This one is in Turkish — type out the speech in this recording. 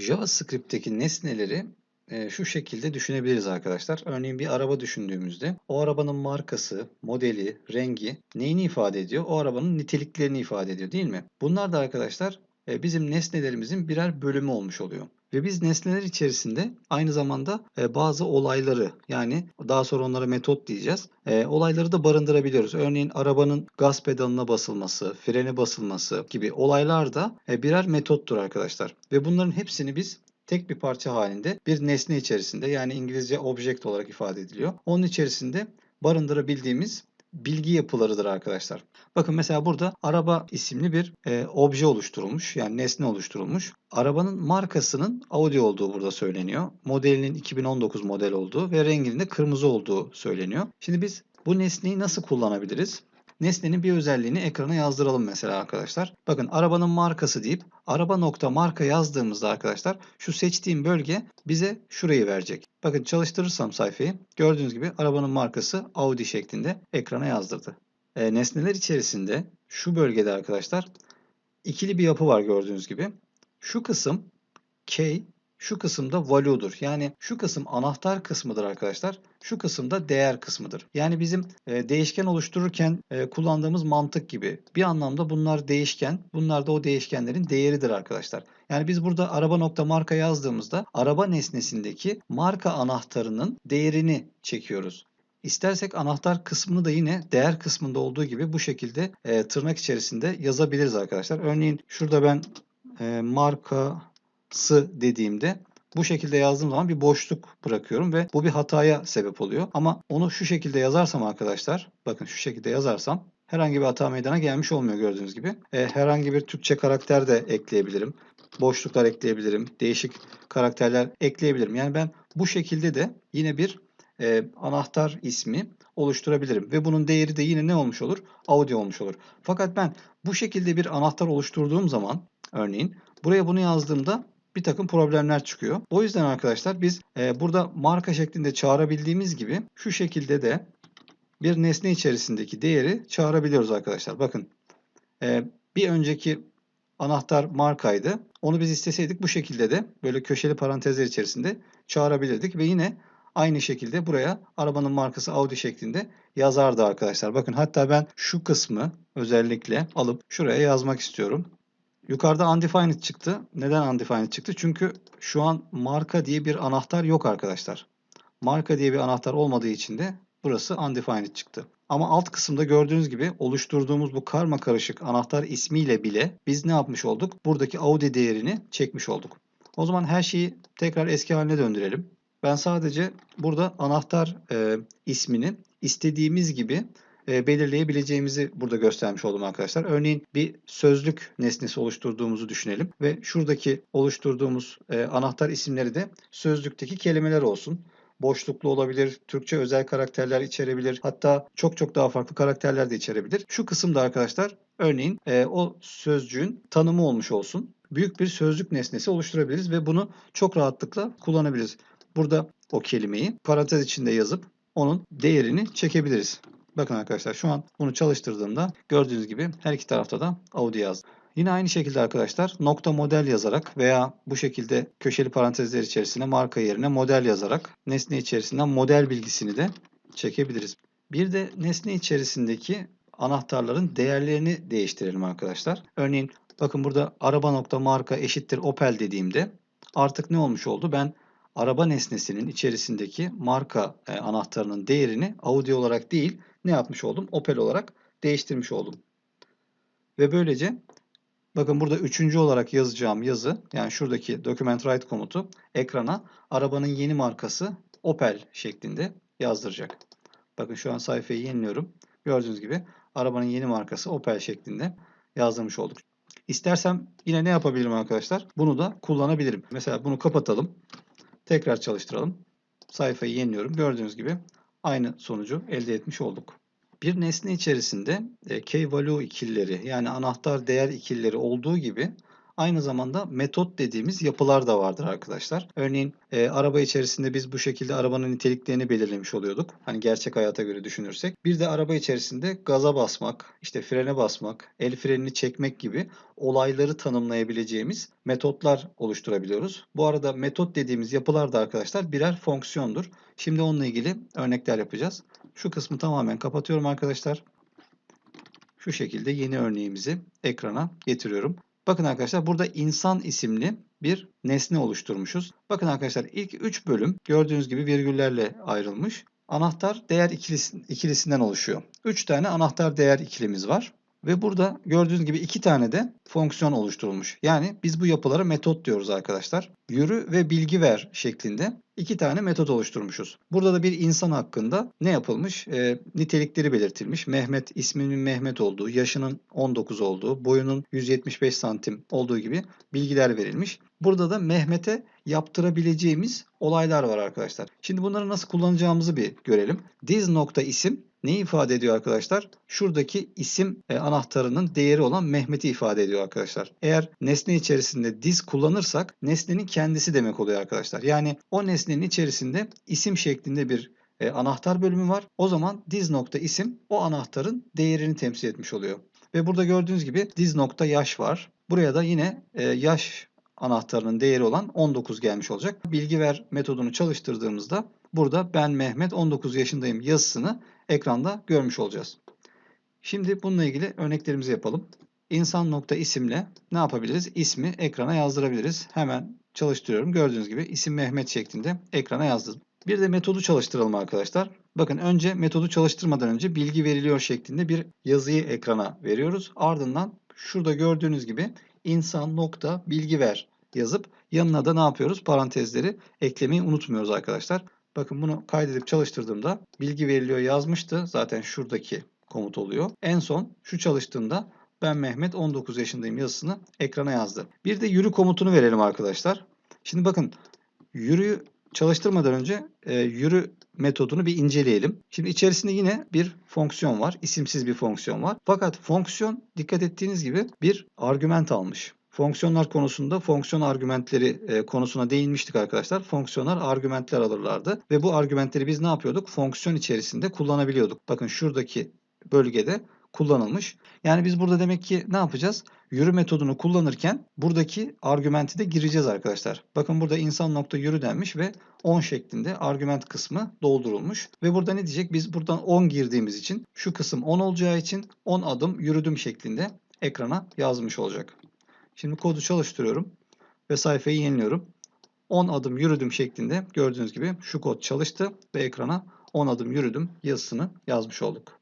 JavaScript'teki nesneleri e, şu şekilde düşünebiliriz arkadaşlar. Örneğin bir araba düşündüğümüzde o arabanın markası, modeli, rengi neyini ifade ediyor? O arabanın niteliklerini ifade ediyor değil mi? Bunlar da arkadaşlar e, bizim nesnelerimizin birer bölümü olmuş oluyor. Ve biz nesneler içerisinde aynı zamanda e, bazı olayları yani daha sonra onlara metot diyeceğiz. E, olayları da barındırabiliyoruz. Örneğin arabanın gaz pedalına basılması, frene basılması gibi olaylar da e, birer metottur arkadaşlar. Ve bunların hepsini biz tek bir parça halinde bir nesne içerisinde yani İngilizce object olarak ifade ediliyor. Onun içerisinde barındırabildiğimiz bilgi yapılarıdır arkadaşlar. Bakın mesela burada araba isimli bir e, obje oluşturulmuş. Yani nesne oluşturulmuş. Arabanın markasının Audi olduğu burada söyleniyor. Modelinin 2019 model olduğu ve renginin de kırmızı olduğu söyleniyor. Şimdi biz bu nesneyi nasıl kullanabiliriz? Nesnenin bir özelliğini ekrana yazdıralım mesela arkadaşlar. Bakın arabanın markası deyip araba nokta marka yazdığımızda arkadaşlar şu seçtiğim bölge bize şurayı verecek. Bakın çalıştırırsam sayfayı gördüğünüz gibi arabanın markası Audi şeklinde ekrana yazdırdı. E, nesneler içerisinde şu bölgede arkadaşlar ikili bir yapı var gördüğünüz gibi. Şu kısım key şu kısımda value'dur. Yani şu kısım anahtar kısmıdır arkadaşlar. Şu kısımda değer kısmıdır. Yani bizim e, değişken oluştururken e, kullandığımız mantık gibi. Bir anlamda bunlar değişken. Bunlar da o değişkenlerin değeridir arkadaşlar. Yani biz burada araba nokta marka yazdığımızda araba nesnesindeki marka anahtarının değerini çekiyoruz. İstersek anahtar kısmını da yine değer kısmında olduğu gibi bu şekilde e, tırnak içerisinde yazabiliriz arkadaşlar. Örneğin şurada ben e, marka sı dediğimde bu şekilde yazdığım zaman bir boşluk bırakıyorum ve bu bir hataya sebep oluyor. Ama onu şu şekilde yazarsam arkadaşlar, bakın şu şekilde yazarsam herhangi bir hata meydana gelmiş olmuyor gördüğünüz gibi. E, herhangi bir Türkçe karakter de ekleyebilirim. Boşluklar ekleyebilirim. Değişik karakterler ekleyebilirim. Yani ben bu şekilde de yine bir e, anahtar ismi oluşturabilirim. Ve bunun değeri de yine ne olmuş olur? Audio olmuş olur. Fakat ben bu şekilde bir anahtar oluşturduğum zaman örneğin buraya bunu yazdığımda bir takım problemler çıkıyor. O yüzden arkadaşlar biz e, burada marka şeklinde çağırabildiğimiz gibi şu şekilde de bir nesne içerisindeki değeri çağırabiliyoruz arkadaşlar. Bakın e, bir önceki anahtar markaydı. Onu biz isteseydik bu şekilde de böyle köşeli parantezler içerisinde çağırabilirdik ve yine aynı şekilde buraya arabanın markası Audi şeklinde yazardı arkadaşlar. Bakın hatta ben şu kısmı özellikle alıp şuraya yazmak istiyorum. Yukarıda undefined çıktı. Neden undefined çıktı? Çünkü şu an marka diye bir anahtar yok arkadaşlar. Marka diye bir anahtar olmadığı için de burası undefined çıktı. Ama alt kısımda gördüğünüz gibi oluşturduğumuz bu karma karışık anahtar ismiyle bile biz ne yapmış olduk? Buradaki Audi değerini çekmiş olduk. O zaman her şeyi tekrar eski haline döndürelim. Ben sadece burada anahtar e, ismini istediğimiz gibi belirleyebileceğimizi burada göstermiş oldum arkadaşlar. Örneğin bir sözlük nesnesi oluşturduğumuzu düşünelim ve şuradaki oluşturduğumuz e, anahtar isimleri de sözlükteki kelimeler olsun boşluklu olabilir, Türkçe özel karakterler içerebilir. Hatta çok çok daha farklı karakterler de içerebilir. Şu kısımda arkadaşlar örneğin e, o sözcüğün tanımı olmuş olsun. Büyük bir sözcük nesnesi oluşturabiliriz ve bunu çok rahatlıkla kullanabiliriz. Burada o kelimeyi parantez içinde yazıp onun değerini çekebiliriz. Bakın arkadaşlar şu an bunu çalıştırdığımda gördüğünüz gibi her iki tarafta da Audi yazdım. Yine aynı şekilde arkadaşlar nokta model yazarak veya bu şekilde köşeli parantezler içerisine marka yerine model yazarak nesne içerisinden model bilgisini de çekebiliriz. Bir de nesne içerisindeki anahtarların değerlerini değiştirelim arkadaşlar. Örneğin bakın burada araba nokta marka eşittir Opel dediğimde artık ne olmuş oldu? Ben araba nesnesinin içerisindeki marka e, anahtarının değerini Audi olarak değil ne yapmış oldum? Opel olarak değiştirmiş oldum. Ve böylece bakın burada üçüncü olarak yazacağım yazı yani şuradaki document write komutu ekrana arabanın yeni markası Opel şeklinde yazdıracak. Bakın şu an sayfayı yeniliyorum. Gördüğünüz gibi arabanın yeni markası Opel şeklinde yazdırmış olduk. İstersem yine ne yapabilirim arkadaşlar? Bunu da kullanabilirim. Mesela bunu kapatalım. Tekrar çalıştıralım. Sayfayı yeniliyorum. Gördüğünüz gibi aynı sonucu elde etmiş olduk. Bir nesne içerisinde e, key value ikilileri yani anahtar değer ikilileri olduğu gibi aynı zamanda metot dediğimiz yapılar da vardır arkadaşlar. Örneğin e, araba içerisinde biz bu şekilde arabanın niteliklerini belirlemiş oluyorduk. Hani gerçek hayata göre düşünürsek. Bir de araba içerisinde gaza basmak, işte frene basmak, el frenini çekmek gibi olayları tanımlayabileceğimiz metotlar oluşturabiliyoruz. Bu arada metot dediğimiz yapılar da arkadaşlar birer fonksiyondur. Şimdi onunla ilgili örnekler yapacağız. Şu kısmı tamamen kapatıyorum arkadaşlar. Şu şekilde yeni örneğimizi ekrana getiriyorum. Bakın arkadaşlar burada insan isimli bir nesne oluşturmuşuz. Bakın arkadaşlar ilk 3 bölüm gördüğünüz gibi virgüllerle ayrılmış. Anahtar değer ikilisinden oluşuyor. 3 tane anahtar değer ikilimiz var. Ve burada gördüğünüz gibi iki tane de fonksiyon oluşturulmuş. Yani biz bu yapılara metot diyoruz arkadaşlar. Yürü ve bilgi ver şeklinde iki tane metot oluşturmuşuz. Burada da bir insan hakkında ne yapılmış? E, nitelikleri belirtilmiş. Mehmet isminin Mehmet olduğu, yaşının 19 olduğu, boyunun 175 santim olduğu gibi bilgiler verilmiş. Burada da Mehmet'e yaptırabileceğimiz olaylar var arkadaşlar. Şimdi bunları nasıl kullanacağımızı bir görelim. Diz nokta isim ne ifade ediyor arkadaşlar? Şuradaki isim e, anahtarının değeri olan Mehmet'i ifade ediyor arkadaşlar. Eğer nesne içerisinde diz kullanırsak nesnenin kendisi demek oluyor arkadaşlar. Yani o nesnenin içerisinde isim şeklinde bir e, anahtar bölümü var. O zaman diz nokta isim o anahtarın değerini temsil etmiş oluyor. Ve burada gördüğünüz gibi diz nokta yaş var. Buraya da yine e, yaş anahtarının değeri olan 19 gelmiş olacak. Bilgi ver metodunu çalıştırdığımızda burada ben Mehmet 19 yaşındayım yazısını ekranda görmüş olacağız. Şimdi bununla ilgili örneklerimizi yapalım. İnsan nokta isimle ne yapabiliriz? İsmi ekrana yazdırabiliriz. Hemen çalıştırıyorum. Gördüğünüz gibi isim Mehmet şeklinde ekrana yazdım. Bir de metodu çalıştıralım arkadaşlar. Bakın önce metodu çalıştırmadan önce bilgi veriliyor şeklinde bir yazıyı ekrana veriyoruz. Ardından şurada gördüğünüz gibi insan nokta bilgi ver yazıp yanına da ne yapıyoruz? Parantezleri eklemeyi unutmuyoruz arkadaşlar. Bakın bunu kaydedip çalıştırdığımda bilgi veriliyor yazmıştı. Zaten şuradaki komut oluyor. En son şu çalıştığımda ben Mehmet 19 yaşındayım yazısını ekrana yazdı. Bir de yürü komutunu verelim arkadaşlar. Şimdi bakın yürü çalıştırmadan önce e, yürü metodunu bir inceleyelim. Şimdi içerisinde yine bir fonksiyon var. isimsiz bir fonksiyon var. Fakat fonksiyon dikkat ettiğiniz gibi bir argüment almış. Fonksiyonlar konusunda fonksiyon argümentleri e, konusuna değinmiştik arkadaşlar. Fonksiyonlar argümentler alırlardı ve bu argümentleri biz ne yapıyorduk? Fonksiyon içerisinde kullanabiliyorduk. Bakın şuradaki bölgede kullanılmış. Yani biz burada demek ki ne yapacağız? Yürü metodunu kullanırken buradaki argümenti de gireceğiz arkadaşlar. Bakın burada insan nokta yürü denmiş ve 10 şeklinde argüment kısmı doldurulmuş. Ve burada ne diyecek? Biz buradan 10 girdiğimiz için şu kısım 10 olacağı için 10 adım yürüdüm şeklinde ekrana yazmış olacak. Şimdi kodu çalıştırıyorum ve sayfayı yeniliyorum. 10 adım yürüdüm şeklinde gördüğünüz gibi şu kod çalıştı ve ekrana 10 adım yürüdüm yazısını yazmış olduk.